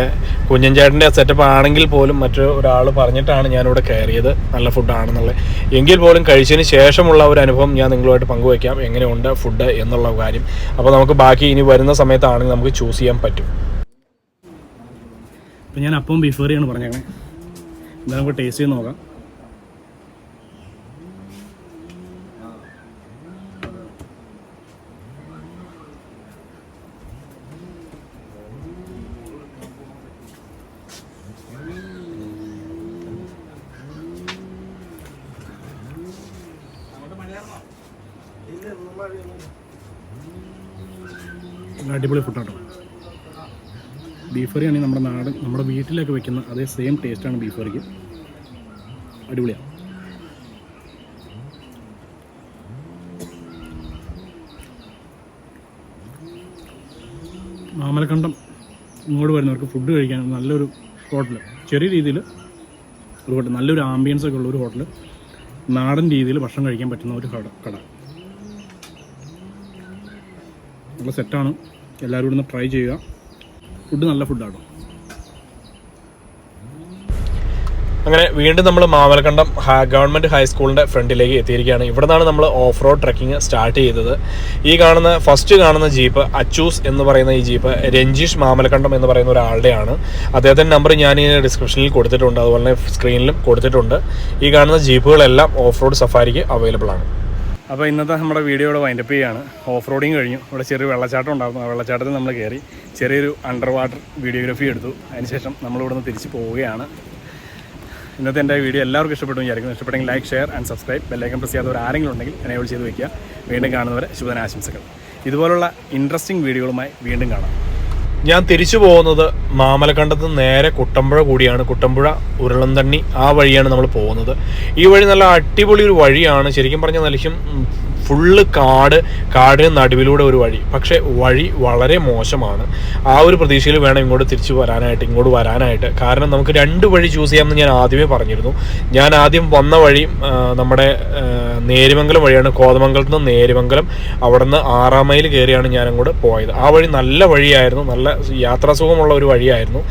കുഞ്ഞഞ്ചേട്ടന്റെ സെറ്റപ്പ് ആണെങ്കിൽ പോലും മറ്റൊരു ഒരാൾ പറഞ്ഞിട്ടാണ് ഞാനിവിടെ കയറിയത് നല്ല ഫുഡാണെന്നുള്ളത് എങ്കിൽ പോലും കഴിച്ചതിന് ശേഷമുള്ള ഒരു അനുഭവം ഞാൻ നിങ്ങളുമായിട്ട് പങ്കുവയ്ക്കാം. എങ്ങനെയുണ്ട് ഫുഡ് എന്നുള്ള കാര്യം. അപ്പോൾ നമുക്ക് ബാക്കി ഇനി വരുന്ന സമയത്താണെങ്കിൽ നമുക്ക് ചൂസ് ചെയ്യാൻ പറ്റും. അപ്പം ഞാൻ അപ്പം ബീഫ് കറിയാണ് പറഞ്ഞേക്കണേ. എന്തായാലും നമുക്ക് ടേസ്റ്റ് ചെയ്ത് നോക്കാം. നല്ല അടിപൊളി ഫുഡാട്ടോ ബീഫ് കറി ആണെങ്കിൽ നമ്മുടെ നാടൻ നമ്മുടെ വീട്ടിലൊക്കെ വെക്കുന്ന അതേ സെയിം ടേസ്റ്റാണ് ബീഫ് കറിക്ക് അടിപൊളിയാണ് മാമലക്കണ്ടം ഇങ്ങോട്ട് വരുന്നവർക്ക് ഫുഡ് കഴിക്കാൻ നല്ലൊരു ഹോട്ടൽ ചെറിയ രീതിയിൽ ഒരു ഹോട്ടൽ നല്ലൊരു ആംബിയൻസ് ഒക്കെ ഉള്ള ഒരു ഹോട്ടൽ നാടൻ രീതിയിൽ ഭക്ഷണം കഴിക്കാൻ പറ്റുന്ന ഒരു കട കട. നല്ല സെറ്റാണ്. എല്ലാവരും ഇവിടെ ട്രൈ ചെയ്യുക. ഫുഡ് നല്ല ഫുഡാണ് അങ്ങനെ വീണ്ടും നമ്മൾ മാമലക്കണ്ടം ഗവൺമെന്റ് ഹൈസ്കൂളിന്റെ ഫ്രണ്ടിലേക്ക് എത്തിയിരിക്കുകയാണ്. ഇവിടെ നിന്നാണ് നമ്മൾ ഓഫ് റോഡ് ട്രക്കിംഗ് സ്റ്റാർട്ട് ചെയ്തത്. ഈ കാണുന്ന ഫസ്റ്റ് കാണുന്ന ജീപ്പ് അച്ചൂസ് എന്ന് പറയുന്ന ഈ ജീപ്പ് രഞ്ജീഷ് മാമലക്കണ്ടം എന്ന് പറയുന്ന ഒരാളുടെയാണ്. അദ്ദേഹത്തിന്റെ നമ്പർ ഞാൻ ഈ ഡിസ്ക്രിപ്ഷനിൽ കൊടുത്തിട്ടുണ്ട്. അതുപോലെ തന്നെ സ്ക്രീനിലും കൊടുത്തിട്ടുണ്ട്. ഈ കാണുന്ന ജീപ്പുകളെല്ലാം ഓഫ് റോഡ് സഫാരിക്ക് അവൈലബിൾ ആണ്. അപ്പോൾ ഇന്നത്തെ നമ്മുടെ വീഡിയോ ഇവിടെ വൈൻഡപ്പ് ചെയ്യുകയാണ് ഓഫ് റോഡിങ് കഴിഞ്ഞു. ഇവിടെ ചെറിയ വെള്ളച്ചാട്ടം ഉണ്ടായിരുന്നു. ആ വെള്ളച്ചാട്ടത്തിൽ നമ്മൾ കയറി ചെറിയൊരു അണ്ടർ വാട്ടർ വീഡിയോഗ്രാഫി എടുത്തു അതിനുശേഷം നമ്മൾ നിന്ന് തിരിച്ച് പോവുകയാണ്. ഇന്നത്തെ എന്റെ വീഡിയോ എല്ലാവർക്കും ഇഷ്ടപ്പെട്ടു വിചാരിക്കുന്നു. ഇഷ്ടപ്പെട്ടെങ്കിൽ like share and subscribe bell icon press ചെയ്യാത്തവർ ആരെങ്കിലും ഉണ്ടെങ്കിൽ എനേബിൾ ചെയ്ത് വയ്ക്കുക വീണ്ടും കാണുന്നവരെ ശുഭദിനാശംസകൾ. ഇതുപോലുള്ള ഇൻട്രസ്റ്റിംഗ് വീഡിയോകളുമായി വീണ്ടും കാണാം. ഞാൻ തിരിച്ചു പോകുന്നത് മാമലക്കണ്ടത്ത് നേരെ കുട്ടമ്പുഴ കൂടിയാണ്. കുട്ടമ്പുഴ ഉരുളന്തണ്ണി ആ വഴിയാണ് നമ്മൾ പോകുന്നത്. ഈ വഴി നല്ല അടിപൊളി ഒരു വഴിയാണ്. ശരിക്കും പറഞ്ഞാൽ നല്ലും ഫുള്ള് കാട് കാടിന് നടുവിലൂടെ ഒരു വഴി. പക്ഷേ വഴി വളരെ മോശമാണ്. ആ ഒരു പ്രതീക്ഷയിൽ വേണം ഇങ്ങോട്ട് തിരിച്ചു വരാനായിട്ട് ഇങ്ങോട്ട് വരാനായിട്ട്. കാരണം നമുക്ക് രണ്ട് വഴി ചൂസ് ചെയ്യാമെന്ന് ഞാൻ ആദ്യമേ പറഞ്ഞിരുന്നു. ഞാൻ ആദ്യം വന്ന വഴി നമ്മുടെ നേരുമംഗലം വഴിയാണ്. കോതമംഗലത്ത് നിന്ന് നേരിമംഗലം അവിടെ നിന്ന് ആറാം മൈൽ കയറിയാണ് ഞാൻ അങ്ങോട്ട് പോയത്. ആ വഴി നല്ല വഴിയായിരുന്നു. നല്ല യാത്രാസുഖമുള്ള ഒരു വഴിയായിരുന്നു.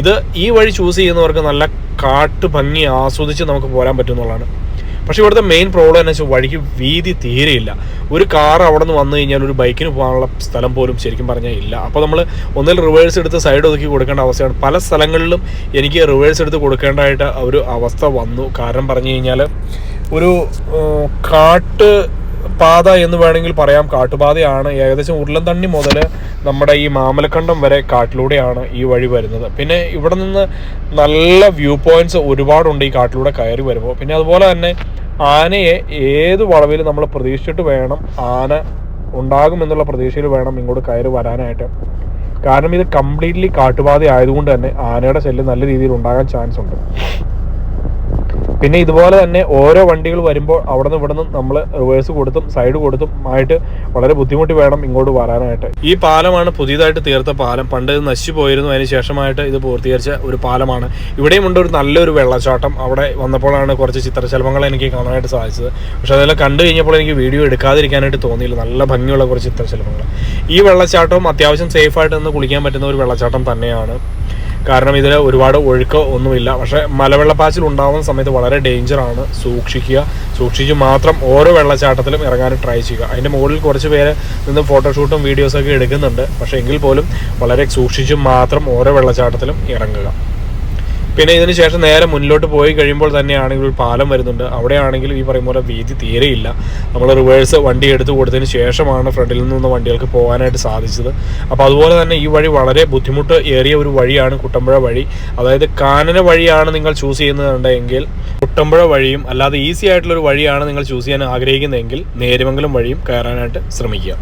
ഇത് ഈ വഴി ചൂസ് ചെയ്യുന്നവർക്ക് നല്ല കാട്ട് ഭംഗി ആസ്വദിച്ച് നമുക്ക് പോരാൻ പറ്റും എന്നുള്ളതാണ്. പക്ഷേ ഇവിടുത്തെ മെയിൻ പ്രോബ്ലം എന്ന് വെച്ചാൽ വഴിക്ക് വീതി തീരെയില്ല. ഒരു കാർ അവിടെ നിന്ന് വന്നു കഴിഞ്ഞാൽ ഒരു ബൈക്കിന് പോകാനുള്ള സ്ഥലം പോലും ശരിക്കും പറഞ്ഞാൽ ഇല്ല. അപ്പോൾ നമ്മൾ ഒന്നിൽ റിവേഴ്സ് എടുത്ത് സൈഡ് ഒതുക്കി കൊടുക്കേണ്ട അവസ്ഥയാണ്. പല സ്ഥലങ്ങളിലും എനിക്ക് റിവേഴ്സ് എടുത്ത് കൊടുക്കേണ്ടതായിട്ട് ഒരു അവസ്ഥ വന്നു. കാരണം പറഞ്ഞു കഴിഞ്ഞാൽ ഒരു കാട്ട് പാത എന്ന് വേണമെങ്കിൽ പറയാം. കാട്ടുപാതയാണ് ഏകദേശം ഉരുളന്തണ്ണി മുതൽ നമ്മുടെ ഈ മാമലക്കണ്ടം വരെ കാട്ടിലൂടെയാണ് ഈ വഴി വരുന്നത്. പിന്നെ ഇവിടെ നിന്ന് നല്ല വ്യൂ പോയിന്റ്സ് ഒരുപാടുണ്ട് ഈ കാട്ടിലൂടെ കയറി വരുമ്പോൾ പിന്നെ അതുപോലെ തന്നെ ആനയെ ഏത് വളവിൽ നമ്മൾ പ്രതീക്ഷിച്ചിട്ട് വേണം ആന ഉണ്ടാകുമെന്നുള്ള പ്രതീക്ഷയിൽ വേണം ഇങ്ങോട്ട് കയറി വരാനായിട്ട്. കാരണം ഇത് കംപ്ലീറ്റ്ലി കാട്ടുപാത ആയതുകൊണ്ട് തന്നെ ആനയുടെ ശല്യം നല്ല രീതിയിൽ ഉണ്ടാകാൻ ചാൻസ് ഉണ്ട്. പിന്നെ ഇതുപോലെ തന്നെ ഓരോ വണ്ടികൾ വരുമ്പോൾ അവിടെ നിന്ന് ഇവിടെ നിന്ന് നമ്മൾ റിവേഴ്സ് കൊടുത്തും സൈഡ് കൊടുത്തും ആയിട്ട് വളരെ ബുദ്ധിമുട്ടി വേണം ഇങ്ങോട്ട് വരാനായിട്ട്. ഈ പാലമാണ് പുതിയതായിട്ട് തീർത്ത പാലം. പണ്ട് ഇത് നശിച്ചു പോയിരുന്നു. അതിന് ശേഷമായിട്ട് ഇത് പൂർത്തീകരിച്ച ഒരു പാലമാണ്. ഇവിടെയും ഉണ്ട് ഒരു നല്ലൊരു വെള്ളച്ചാട്ടം. അവിടെ വന്നപ്പോഴാണ് കുറച്ച് ചിത്രശലഭങ്ങൾ എനിക്ക് കാണാനായിട്ട് സാധിച്ചത്. പക്ഷെ അതെല്ലാം കണ്ടു കഴിഞ്ഞപ്പോൾ എനിക്ക് വീഡിയോ എടുക്കാതിരിക്കാനായിട്ട് തോന്നിയില്ല. നല്ല ഭംഗിയുള്ള കുറച്ച് ചിത്രശലഭങ്ങൾ. ഈ വെള്ളച്ചാട്ടവും അത്യാവശ്യം സേഫായിട്ട് നിന്ന് കുളിക്കാൻ പറ്റുന്ന ഒരു വെള്ളച്ചാട്ടം തന്നെയാണ്. കാരണം ഇതിൽ ഒരുപാട് ഒഴുക്ക് ഒന്നുമില്ല. പക്ഷേ മലവെള്ളപ്പാച്ചിൽ ഉണ്ടാവുന്ന സമയത്ത് വളരെ ഡേഞ്ചറാണ് സൂക്ഷിക്കുക. സൂക്ഷിച്ച് മാത്രം ഓരോ വെള്ളച്ചാട്ടത്തിലും ഇറങ്ങാനും ട്രൈ ചെയ്യുക. അതിന്റെ മുകളിൽ കുറച്ച് പേര് നിന്ന് ഫോട്ടോഷൂട്ടും വീഡിയോസൊക്കെ എടുക്കുന്നുണ്ട്. പക്ഷേ എങ്കിൽ പോലും വളരെ സൂക്ഷിച്ച് മാത്രം ഓരോ വെള്ളച്ചാട്ടത്തിലും ഇറങ്ങുക. പിന്നെ ഇതിന് ശേഷം നേരെ മുന്നിലോട്ട് പോയി കഴിയുമ്പോൾ തന്നെയാണെങ്കിൽ ഒരു പാലം വരുന്നുണ്ട്. അവിടെയാണെങ്കിൽ ഈ പറയും പോലെ വീതി തീരെയില്ല. നമ്മൾ റിവേഴ്സ് വണ്ടി എടുത്തു കൊടുത്തതിന് ശേഷമാണ് ഫ്രണ്ടിൽ നിന്ന് വണ്ടികൾക്ക് പോകാനായിട്ട് സാധിച്ചത്. അപ്പോൾ അതുപോലെ തന്നെ ഈ വഴി വളരെ ബുദ്ധിമുട്ട് ഏറിയ ഒരു വഴിയാണ് കുട്ടമ്പുഴ വഴി. അതായത് കാനന വഴിയാണ് നിങ്ങൾ ചൂസ് ചെയ്യുന്നുണ്ടെങ്കിൽ കുട്ടമ്പുഴ വഴിയും അല്ലാതെ ഈസി ആയിട്ടുള്ളൊരു വഴിയാണ് നിങ്ങൾ ചൂസ് ചെയ്യാൻ ആഗ്രഹിക്കുന്നതെങ്കിൽ നേരിമംഗലം വഴിയും കയറാനായിട്ട് ശ്രമിക്കുക.